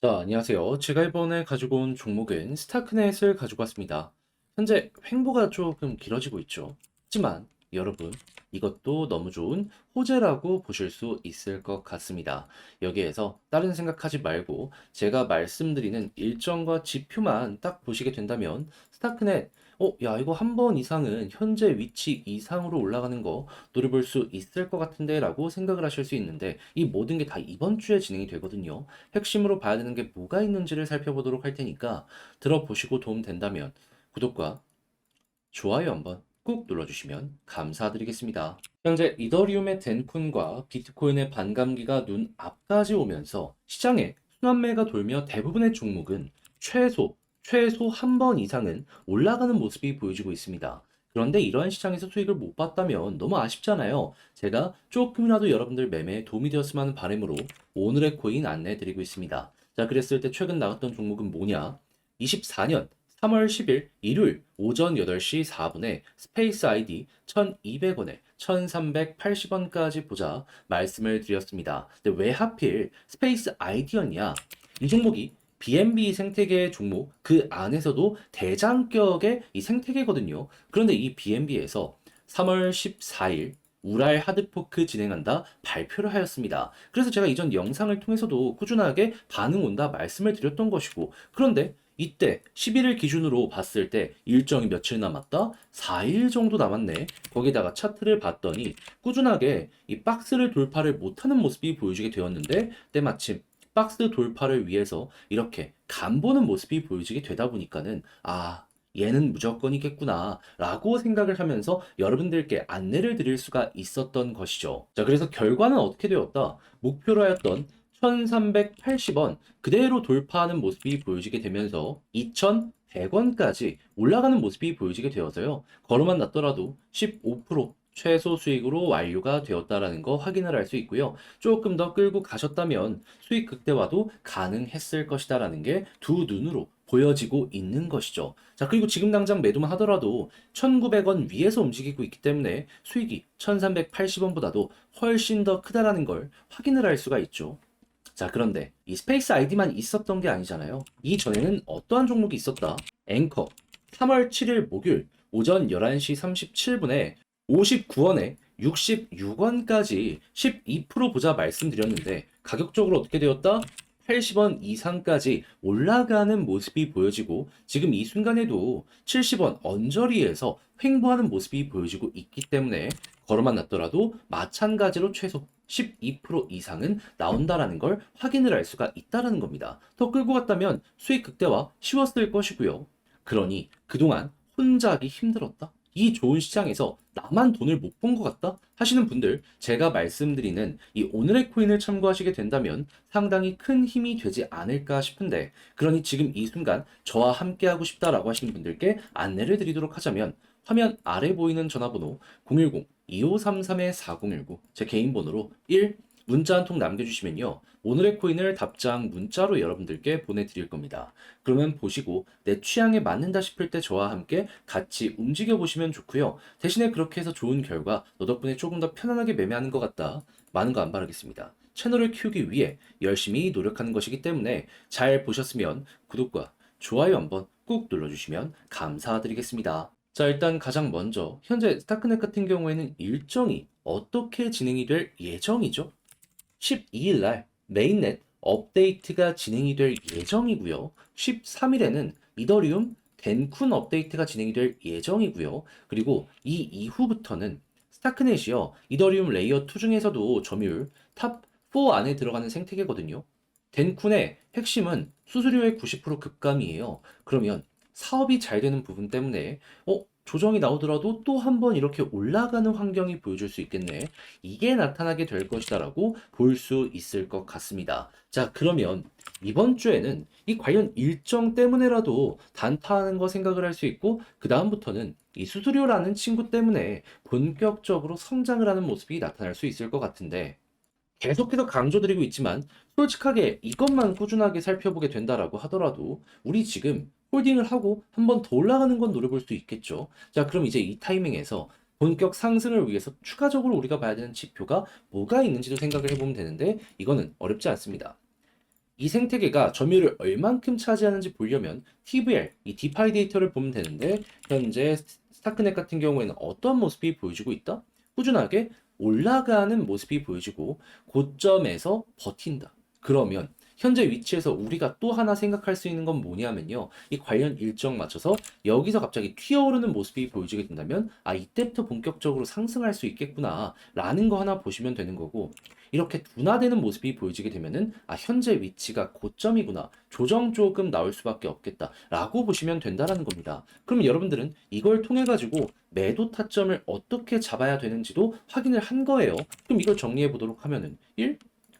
자, 안녕하세요. 제가 이번에 가지고 온 종목은 스타크넷을 가지고 왔습니다. 현재 횡보가 조금 길어지고 있죠. 하지만 여러분, 이것도 너무 좋은 호재라고 보실 수 있을 것 같습니다. 여기에서 다른 생각하지 말고 제가 말씀드리는 일정과 지표만 딱 보시게 된다면 스타크넷, 어, 야, 이거 한 번 이상은 현재 위치 이상으로 올라가는 거 노려볼 수 있을 것 같은데 라고 생각을 하실 수 있는데 이 모든 게 다 이번 주에 진행이 되거든요. 핵심으로 봐야 되는 게 뭐가 있는지를 살펴보도록 할 테니까 들어보시고 도움 된다면 구독과 좋아요 한번 꾹 눌러주시면 감사드리겠습니다. 현재 이더리움의 덴쿤과 비트코인의 반감기가 눈 앞까지 오면서 시장에 순환매가 돌며 대부분의 종목은 최소 최소 한 번 이상은 올라가는 모습이 보여지고 있습니다. 그런데 이러한 시장에서 수익을 못 봤다면 너무 아쉽잖아요. 제가 조금이라도 여러분들 매매에 도움이 되었으면 하는 바람으로 오늘의 코인 안내해 드리고 있습니다. 자, 그랬을 때 최근 나갔던 종목은 뭐냐? 24년 3월 10일 일요일 오전 8시 4분에 스페이스 아이디 1200원에 1380원까지 보자 말씀을 드렸습니다. 근데 왜 하필 스페이스 아이디였냐? 이 종목이 BNB 생태계 종목 그 안에서도 대장격의 이 생태계거든요. 그런데 이 BNB에서 3월 14일 우랄 하드포크 진행한다 발표를 하였습니다. 그래서 제가 이전 영상을 통해서도 꾸준하게 반응 온다 말씀을 드렸던 것이고 그런데 이때 11일 기준으로 봤을 때 일정이 며칠 남았다? 4일 정도 남았네. 거기다가 차트를 봤더니 꾸준하게 이 박스를 돌파를 못하는 모습이 보여지게 되었는데 때마침 박스 돌파를 위해서 이렇게 간보는 모습이 보여지게 되다 보니까는 아 얘는 무조건이겠구나 라고 생각을 하면서 여러분들께 안내를 드릴 수가 있었던 것이죠. 자 그래서 결과는 어떻게 되었다? 목표로 하였던 1380원 그대로 돌파하는 모습이 보여지게 되면서 2100원까지 올라가는 모습이 보여지게 되어서요. 걸어만 났더라도 15% 최소 수익으로 완료가 되었다라는 거 확인을 할 수 있고요. 조금 더 끌고 가셨다면 수익 극대화도 가능했을 것이다라는 게 두 눈으로 보여지고 있는 것이죠. 자, 그리고 지금 당장 매도만 하더라도 1,900원 위에서 움직이고 있기 때문에 수익이 1,380원보다도 훨씬 더 크다라는 걸 확인을 할 수가 있죠. 자, 그런데 이 스페이스 아이디만 있었던 게 아니잖아요. 이전에는 어떠한 종목이 있었다? 앵커. 3월 7일 목요일 오전 11시 37분에 59원에 66원까지 12% 보자 말씀드렸는데 가격적으로 어떻게 되었다? 80원 이상까지 올라가는 모습이 보여지고 지금 이 순간에도 70원 언저리에서 횡보하는 모습이 보여지고 있기 때문에 걸어만 났더라도 마찬가지로 최소 12% 이상은 나온다라는 걸 확인을 할 수가 있다라는 겁니다. 더 끌고 갔다면 수익 극대화 쉬웠을 것이고요. 그러니 그동안 혼자 하기 힘들었다? 이 좋은 시장에서 나만 돈을 못 본 것 같다? 하시는 분들, 제가 말씀드리는 이 오늘의 코인을 참고하시게 된다면 상당히 큰 힘이 되지 않을까 싶은데, 그러니 지금 이 순간 저와 함께 하고 싶다라고 하시는 분들께 안내를 드리도록 하자면, 화면 아래 보이는 전화번호 010-2533-4019, 제 개인 번호로 1 문자 한 통 남겨주시면요. 오늘의 코인을 답장 문자로 여러분들께 보내드릴 겁니다. 그러면 보시고 내 취향에 맞는다 싶을 때 저와 함께 같이 움직여 보시면 좋고요. 대신에 그렇게 해서 좋은 결과 너 덕분에 조금 더 편안하게 매매하는 것 같다. 많은 거 안 바라겠습니다. 채널을 키우기 위해 열심히 노력하는 것이기 때문에 잘 보셨으면 구독과 좋아요 한번 꾹 눌러주시면 감사드리겠습니다. 자, 일단 가장 먼저 현재 스타크넷 같은 경우에는 일정이 어떻게 진행이 될 예정이죠? 12일 날 메인넷 업데이트가 진행이 될 예정이고요. 13일에는 이더리움 덴쿤 업데이트가 진행이 될 예정이고요. 그리고 이 이후부터는 스타크넷이요. 이더리움 레이어 2 중에서도 점유율 탑 4 안에 들어가는 생태계거든요. 덴쿤의 핵심은 수수료의 90% 급감이에요. 그러면 사업이 잘 되는 부분 때문에 어 조정이 나오더라도 또 한 번 이렇게 올라가는 환경이 보여줄 수 있겠네. 이게 나타나게 될 것이다라고 볼 수 있을 것 같습니다. 자, 그러면 이번 주에는 이 관련 일정 때문에라도 단타하는 거 생각을 할 수 있고, 그 다음부터는 이 수수료라는 친구 때문에 본격적으로 성장을 하는 모습이 나타날 수 있을 것 같은데, 계속해서 강조드리고 있지만, 솔직하게 이것만 꾸준하게 살펴보게 된다라고 하더라도, 우리 지금 홀딩을 하고 한 번 더 올라가는 건 노려볼 수 있겠죠. 자, 그럼 이제 이 타이밍에서 본격 상승을 위해서 추가적으로 우리가 봐야 되는 지표가 뭐가 있는지도 생각을 해보면 되는데 이거는 어렵지 않습니다. 이 생태계가 점유율을 얼만큼 차지하는지 보려면 TVL, 이 디파이 데이터를 보면 되는데 현재 스타크넷 같은 경우에는 어떤 모습이 보여주고 있다? 꾸준하게 올라가는 모습이 보여지고 고점에서 버틴다. 그러면 현재 위치에서 우리가 또 하나 생각할 수 있는 건 뭐냐면요. 이 관련 일정 맞춰서 여기서 갑자기 튀어오르는 모습이 보여지게 된다면 아 이때부터 본격적으로 상승할 수 있겠구나 라는 거 하나 보시면 되는 거고 이렇게 둔화되는 모습이 보여지게 되면은 아 현재 위치가 고점이구나 조정 조금 나올 수밖에 없겠다 라고 보시면 된다라는 겁니다. 그럼 여러분들은 이걸 통해 가지고 매도 타점을 어떻게 잡아야 되는지도 확인을 한 거예요. 그럼 이걸 정리해 보도록 하면은 1.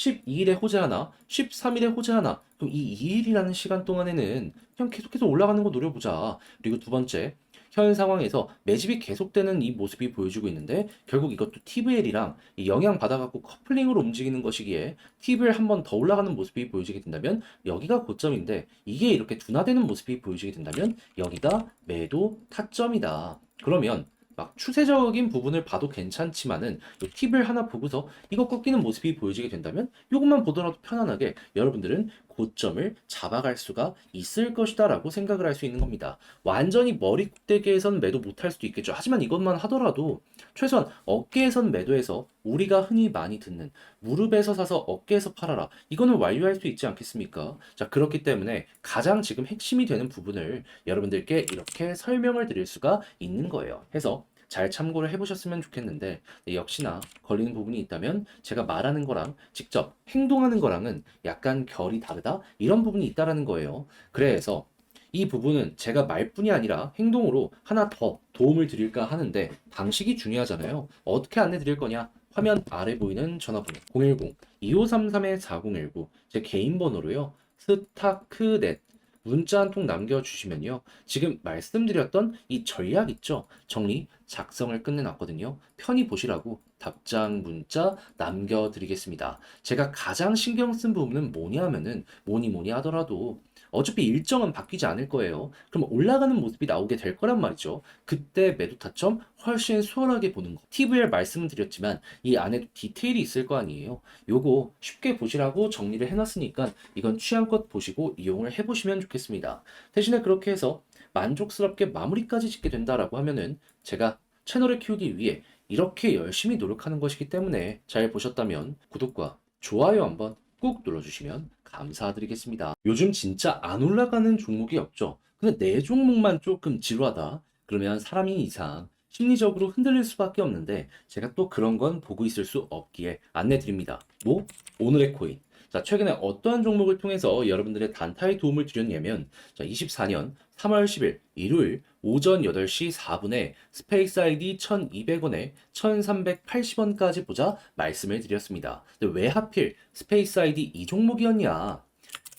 12일에 호재 하나, 13일에 호재 하나. 그럼 이 2일이라는 시간 동안에는 그냥 계속해서 올라가는 거 노려보자. 그리고 두 번째, 현 상황에서 매집이 계속되는 이 모습이 보여주고 있는데 결국 이것도 TVL이랑 영향 받아갖고 커플링으로 움직이는 것이기에 TVL 한 번 더 올라가는 모습이 보여지게 된다면 여기가 고점인데 이게 이렇게 둔화되는 모습이 보여지게 된다면 여기가 매도 타점이다. 그러면 막 추세적인 부분을 봐도 괜찮지만은 요 팁을 하나 보고서 이거 꺾이는 모습이 보여지게 된다면 이것만 보더라도 편안하게 여러분들은 고점을 잡아갈 수가 있을 것이다 라고 생각을 할 수 있는 겁니다. 완전히 머리대기에선 매도 못할 수도 있겠죠. 하지만 이것만 하더라도 최소한 어깨에선 매도해서 우리가 흔히 많이 듣는 무릎에서 사서 어깨에서 팔아라. 이거는 완료할 수 있지 않겠습니까? 자, 그렇기 때문에 가장 지금 핵심이 되는 부분을 여러분들께 이렇게 설명을 드릴 수가 있는 거예요. 해서 잘 참고를 해보셨으면 좋겠는데 네, 역시나 걸리는 부분이 있다면 제가 말하는 거랑 직접 행동하는 거랑은 약간 결이 다르다 이런 부분이 있다라는 거예요. 그래서 이 부분은 제가 말뿐이 아니라 행동으로 하나 더 도움을 드릴까 하는데 방식이 중요하잖아요. 어떻게 안내 드릴 거냐? 화면 아래 보이는 전화번호 010-2533-4019 제 개인 번호로요. 스타크넷 문자 한 통 남겨주시면요. 지금 말씀드렸던 이 전략 있죠? 정리, 작성을 끝내놨거든요. 편히 보시라고 답장 문자 남겨드리겠습니다. 제가 가장 신경 쓴 부분은 뭐냐 하면은 뭐니 뭐니 하더라도 어차피 일정은 바뀌지 않을 거예요. 그럼 올라가는 모습이 나오게 될 거란 말이죠. 그때 매도 타점 훨씬 수월하게 보는 거. TVR 말씀드렸지만 이 안에도 디테일이 있을 거 아니에요. 요거 쉽게 보시라고 정리를 해놨으니까 이건 취향껏 보시고 이용을 해보시면 좋겠습니다. 대신에 그렇게 해서 만족스럽게 마무리까지 짓게 된다라고 하면은 제가 채널을 키우기 위해 이렇게 열심히 노력하는 것이기 때문에 잘 보셨다면 구독과 좋아요 한번 꾹 눌러주시면 감사드리겠습니다. 요즘 진짜 안 올라가는 종목이 없죠. 근데 내 종목만 조금 지루하다. 그러면 사람이 이상 심리적으로 흔들릴 수밖에 없는데 제가 또 그런 건 보고 있을 수 없기에 안내 드립니다. 뭐? 오늘의 코인. 자, 최근에 어떠한 종목을 통해서 여러분들의 단타에 도움을 드렸냐면, 자, 24년 3월 10일 일요일 오전 8시 4분에 스페이스 아이디 1200원에 1380원까지 보자 말씀을 드렸습니다. 왜 하필 스페이스 아이디 이 종목이었냐?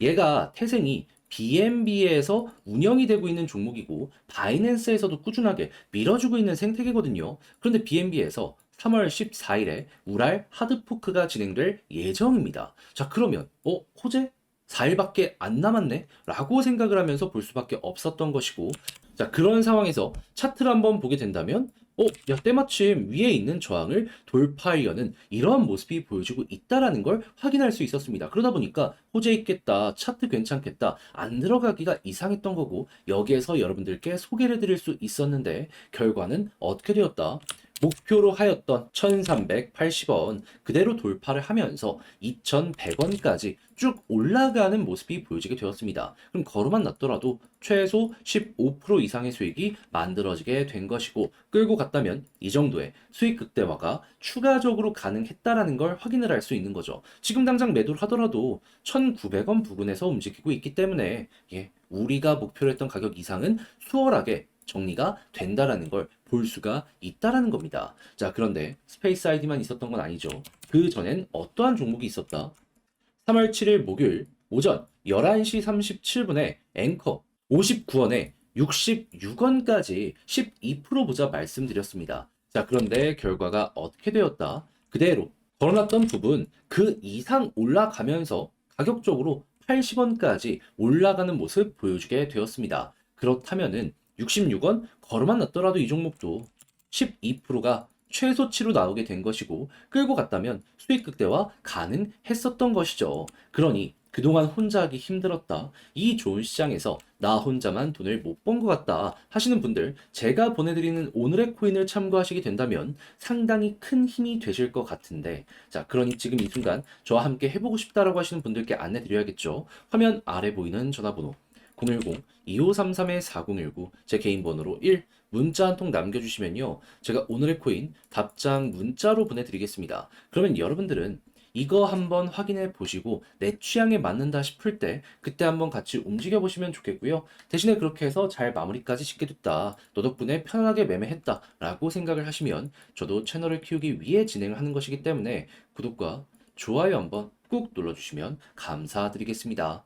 얘가 태생이 BNB에서 운영이 되고 있는 종목이고 바이낸스에서도 꾸준하게 밀어주고 있는 생태계거든요. 그런데 BNB에서 3월 14일에 우랄 하드포크가 진행될 예정입니다. 자, 그러면 어, 호재 4일밖에 안 남았네? 라고 생각을 하면서 볼 수밖에 없었던 것이고 자, 그런 상황에서 차트를 한번 보게 된다면 어, 야, 때마침 위에 있는 저항을 돌파하려는 이러한 모습이 보여지고 있다라는 걸 확인할 수 있었습니다. 그러다 보니까 호재 있겠다, 차트 괜찮겠다, 안 들어가기가 이상했던 거고 여기에서 여러분들께 소개를 드릴 수 있었는데 결과는 어떻게 되었다? 목표로 하였던 1380원 그대로 돌파를 하면서 2100원까지 쭉 올라가는 모습이 보여지게 되었습니다. 그럼 거로만 났더라도 최소 15% 이상의 수익이 만들어지게 된 것이고 끌고 갔다면 이 정도의 수익 극대화가 추가적으로 가능했다라는 걸 확인을 할 수 있는 거죠. 지금 당장 매도를 하더라도 1900원 부근에서 움직이고 있기 때문에 예, 우리가 목표로 했던 가격 이상은 수월하게 정리가 된다라는 걸 볼 수가 있다라는 겁니다. 자, 그런데 스페이스 아이디만 있었던 건 아니죠. 그 전엔 어떠한 종목이 있었다? 3월 7일 목요일 오전 11시 37분에 앵커 59원에 66원까지 12% 보자 말씀드렸습니다. 자, 그런데 결과가 어떻게 되었다? 그대로 걸어놨던 부분 그 이상 올라가면서 가격적으로 80원까지 올라가는 모습 보여주게 되었습니다. 그렇다면은 66원 걸어만 놨더라도 이 종목도 12%가 최소치로 나오게 된 것이고 끌고 갔다면 수익 극대화 가능했었던 것이죠. 그러니 그동안 혼자 하기 힘들었다. 이 좋은 시장에서 나 혼자만 돈을 못 번 것 같다 하시는 분들 제가 보내드리는 오늘의 코인을 참고하시게 된다면 상당히 큰 힘이 되실 것 같은데 자 그러니 지금 이 순간 저와 함께 해보고 싶다라고 하시는 분들께 안내 드려야겠죠. 화면 아래 보이는 전화번호 010-2533-4019 제 개인 번호로 1 문자 한 통 남겨주시면요. 제가 오늘의 코인 답장 문자로 보내드리겠습니다. 그러면 여러분들은 이거 한번 확인해 보시고 내 취향에 맞는다 싶을 때 그때 한번 같이 움직여 보시면 좋겠고요. 대신에 그렇게 해서 잘 마무리까지 짓게 됐다. 너 덕분에 편안하게 매매했다. 라고 생각을 하시면 저도 채널을 키우기 위해 진행을 하는 것이기 때문에 구독과 좋아요 한번 꾹 눌러주시면 감사드리겠습니다.